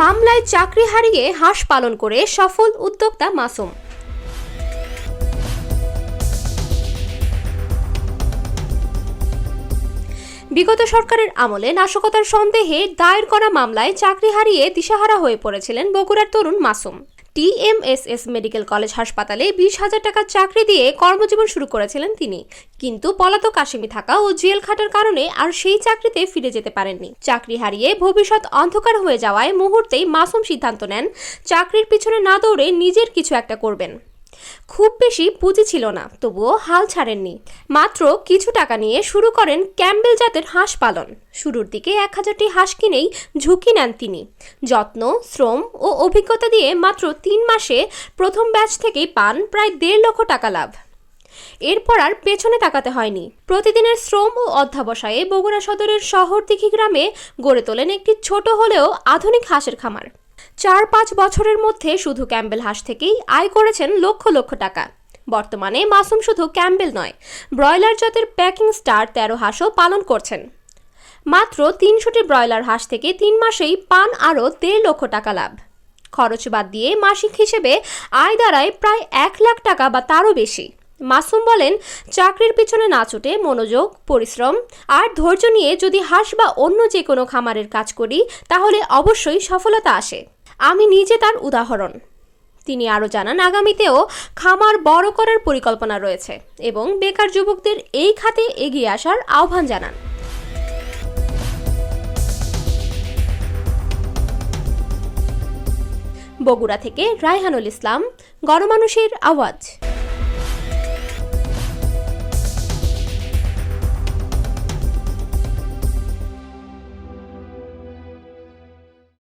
মামলায় চাকরি হারিয়ে হাঁস পালন করে সফল উদ্যোক্তা মাসুম। বিগত সরকারের আমলে নাশকতার সন্দেহে দায়ের করা মামলায় চাকরি হারিয়ে দিশাহারা হয়ে পড়েছিলেন বগুড়ার তরুণ মাসুম। টিএমএসএস মেডিকেল কলেজ হাসপাতালে বিশ হাজার টাকা চাকরি দিয়ে কর্মজীবন শুরু করেছিলেন তিনি। কিন্তু পলাতক আসামি থাকা ও জেল খাটার কারণে আর সেই চাকরিতে ফিরে যেতে পারেননি। চাকরি হারিয়ে ভবিষ্যৎ অন্ধকার হয়ে যাওয়ায় মুহূর্তেই মাসুম সিদ্ধান্ত নেন, চাকরির পিছনে না দৌড়ে নিজের কিছু একটা করবেন। খুব বেশি পুঁজি ছিল না, তবুও হাল ছাড়েননি। মাত্র কিছু টাকা নিয়ে শুরু করেন ক্যাম্বেল জাতের হাঁস পালন। শুরুর দিকে এক হাজারটি হাঁস কিনেই ঝুঁকি নেন তিনি। যত্ন, শ্রম ও অভিজ্ঞতা দিয়ে মাত্র তিন মাসে প্রথম ব্যাচ থেকেই পান প্রায় দেড় লক্ষ টাকা লাভ। এরপর আর পেছনে তাকাতে হয়নি। প্রতিদিনের শ্রম ও অধ্যাবসায়ে বগুড়া সদরের শহর দিঘি গ্রামে গড়ে তোলেন একটি ছোট হলেও আধুনিক হাঁসের খামার। চার পাঁচ বছরের মধ্যে শুধু ক্যাম্বেল হাঁস থেকেই আয় করেছেন লক্ষ লক্ষ টাকা। বর্তমানে মাসুম শুধু ক্যাম্বেল নয়, ব্রয়লার জাতের প্যাকিং স্টার তেরো হাঁসও পালন করছেন। মাত্র তিনশোটি ব্রয়লার হাঁস থেকে তিন মাসেই পান আরও দেড় লক্ষ টাকা লাভ। খরচ বাদ দিয়ে মাসিক হিসেবে আয় দাঁড়ায় প্রায় এক লাখ টাকা বা তারও বেশি। মাসুম বলেন, চাকরির পিছনে না ছুটে মনোযোগ, পরিশ্রম আর ধৈর্য নিয়ে যদি হাঁস বা অন্য যে কোনো খামারের কাজ করি, তাহলে অবশ্যই সফলতা আসে। আমি নিজে তার উদাহরণ। তিনি আরও জানান, আগামীতেও খামার বড় করার পরিকল্পনা রয়েছে এবং বেকার যুবকদের এই খাতে এগিয়ে আসার আহ্বান জানান। বগুড়া থেকে রায়হানুল ইসলাম, গণমানুষের আওয়াজ।